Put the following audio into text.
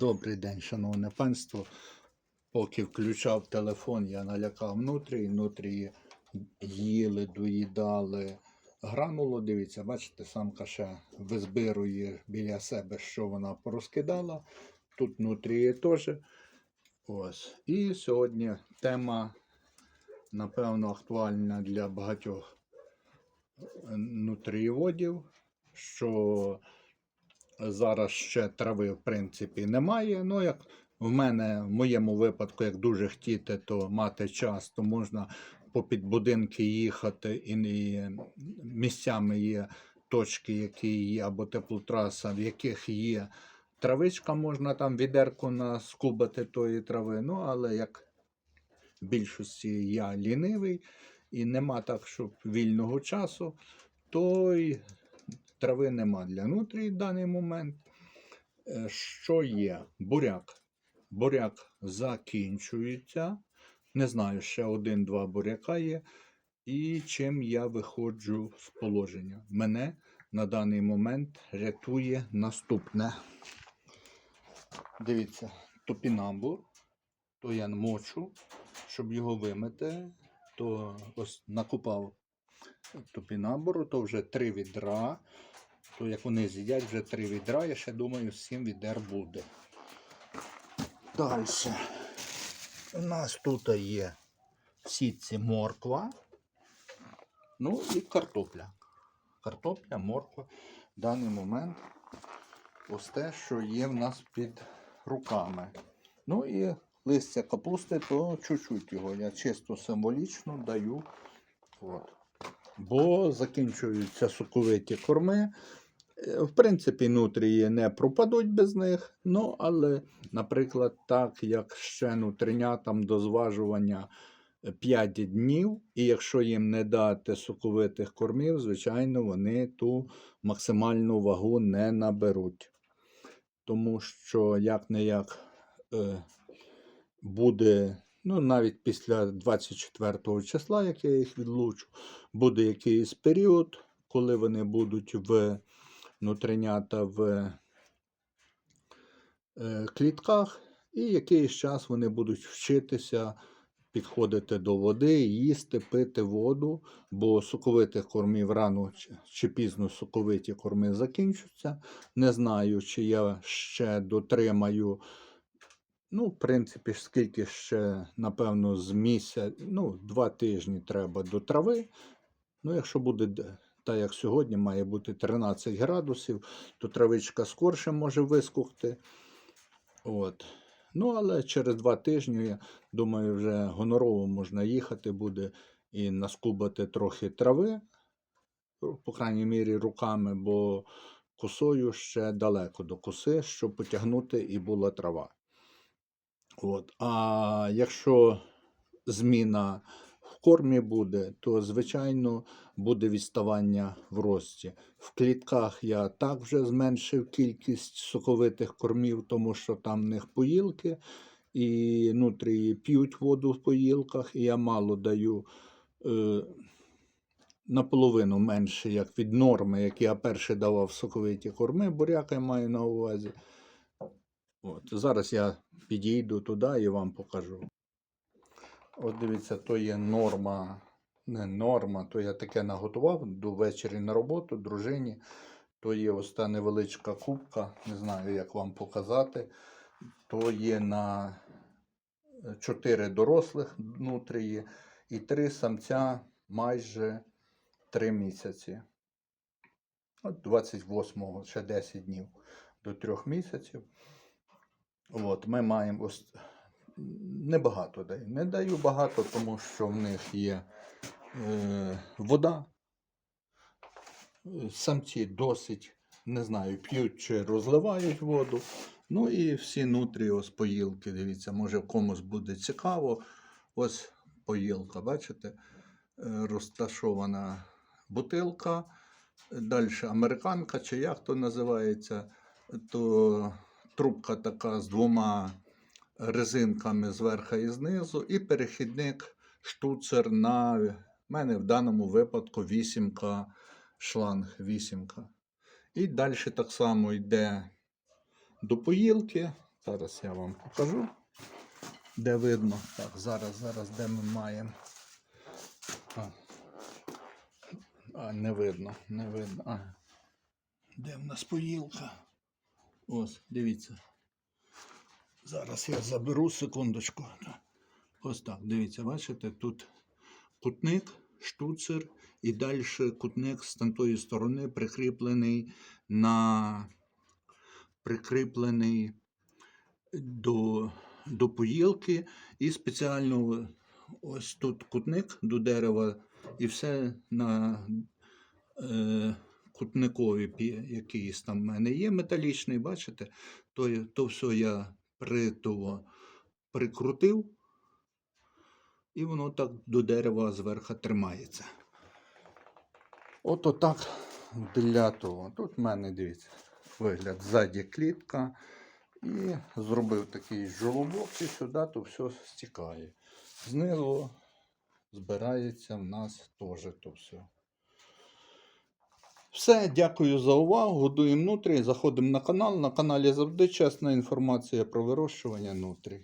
Добрий день, шановне панство. Поки включав телефон, я налякав внутрі, внутрі їли, доїдали гранулу. Дивіться, бачите, самка ще визбирує біля себе, що вона порозкидала. Тут внутрі теж. Ось. І сьогодні тема, напевно, актуальна для багатьох нутрієводів, що Зараз ще трави, в принципі, немає. Ну, як в мене, в моєму випадку, як дуже хотіти, то мати час, то можна попід будинки їхати, і, місцями є точки, які є, або теплотраса, в яких є травичка, можна там відерку наскубати тої трави. Ну, але як в більшості я лінивий і нема так, щоб вільного часу, то й трави нема для нутрії в даний момент. Е, Що є? Буряк. Буряк закінчується. Не знаю, ще один-два буряка є. І чим я виходжу з положення? Мене на даний момент рятує наступне. Дивіться, топінамбур, то я мочу, щоб його вимити, то ось накупав топінамбуру, то вже три відра. То як вони з'їдять вже три відра, я ще думаю, сім відер буде. Далі. У нас тут є в сітці морква. Ну і картопля. Картопля, морква. В даний момент ось те, що є в нас під руками. Ну і листя капусти, то чуть-чуть його. Я чисто символічно даю. От. Бо закінчуються соковиті корми. Е, В принципі, нутрії не пропадуть без них. Ну, але, наприклад, так, як ще нутринятам до зважування 5 днів, і якщо їм не дати соковитих кормів, звичайно, вони ту максимальну вагу не наберуть. Тому що як не як е, буде, ну навіть після 24 числа, як я їх відлучу, буде якийсь період, коли вони будуть в нутринята в е, клітках, і якийсь час вони будуть вчитися підходити до води, їсти, пити воду, бо соковитих кормів рано чи пізно соковиті корми закінчаться. Не знаю, чи я ще дотримаю. Ну, в принципі, скільки ще, напевно, з місяця, ну, два тижні треба до трави. Ну, якщо буде так, як сьогодні, має бути 13 градусів, то травичка скорше може вискухти. От. Ну, але через два тижні, я думаю, вже гонорово можна їхати буде і наскубати трохи трави, по крайній мірі, руками, бо косою ще далеко до коси, щоб потягнути і була трава. От. А якщо зміна в кормі буде, то звичайно буде відставання в рості. В клітках я так вже зменшив кількість соковитих кормів, тому що там в них поїлки, і нутрії п'ють воду в поїлках, і я мало даю. Е, Наполовину менше, як від норми, як я перше давав соковиті корми, буряка я маю на увазі. От, зараз я підійду туди і вам покажу. От дивіться, то є норма, не норма, то я таке наготував до ввечері на роботу, дружині. То є ось та невеличка кубка, не знаю, як вам показати. То є на 4 дорослих нутрії і 3 самця майже 3 місяці. От 28-го, ще 10 днів до 3 місяців. От, ми маємо ось небагато даю. Не даю багато, тому що в них є е, вода. Е, Самці досить, не знаю, п'ють чи розливають воду. Ну і всі нутрі, ось поїлки. Дивіться, може комусь буде цікаво. Ось поїлка, бачите? Е, Розташована бутилка. Далі американка, чи як то називається, то трубка така з двома резинками зверху і знизу, і перехідник штуцер на в мене в даному випадку вісімка шланг, вісімка. І далі так само йде до поїлки, Зараз я вам покажу, де видно. Так, зараз, зараз, де ми маємо. А, а не видно, не видно. А. Де в нас поїлка? Ось, дивіться. Зараз я заберу секундочку. Ось так, дивіться, бачите, тут кутник, штуцер, і далі кутник з тамтої сторони прикріплений на прикріплений до, до поїлки. І спеціально ось тут кутник до дерева, і все на е, кутникові, якийсь там в мене є металічний, бачите, то, то все я притуво прикрутив, і воно так до дерева зверху тримається. От отак для того. Тут в мене, дивіться, вигляд ззаді клітка. І зробив такий жолобок, і сюди то все стікає. Знизу збирається в нас теж то все. Все, дякую за увагу. Годуємо нутрі. Заходимо на канал. На каналі завжди чесна інформація про вирощування нутрій.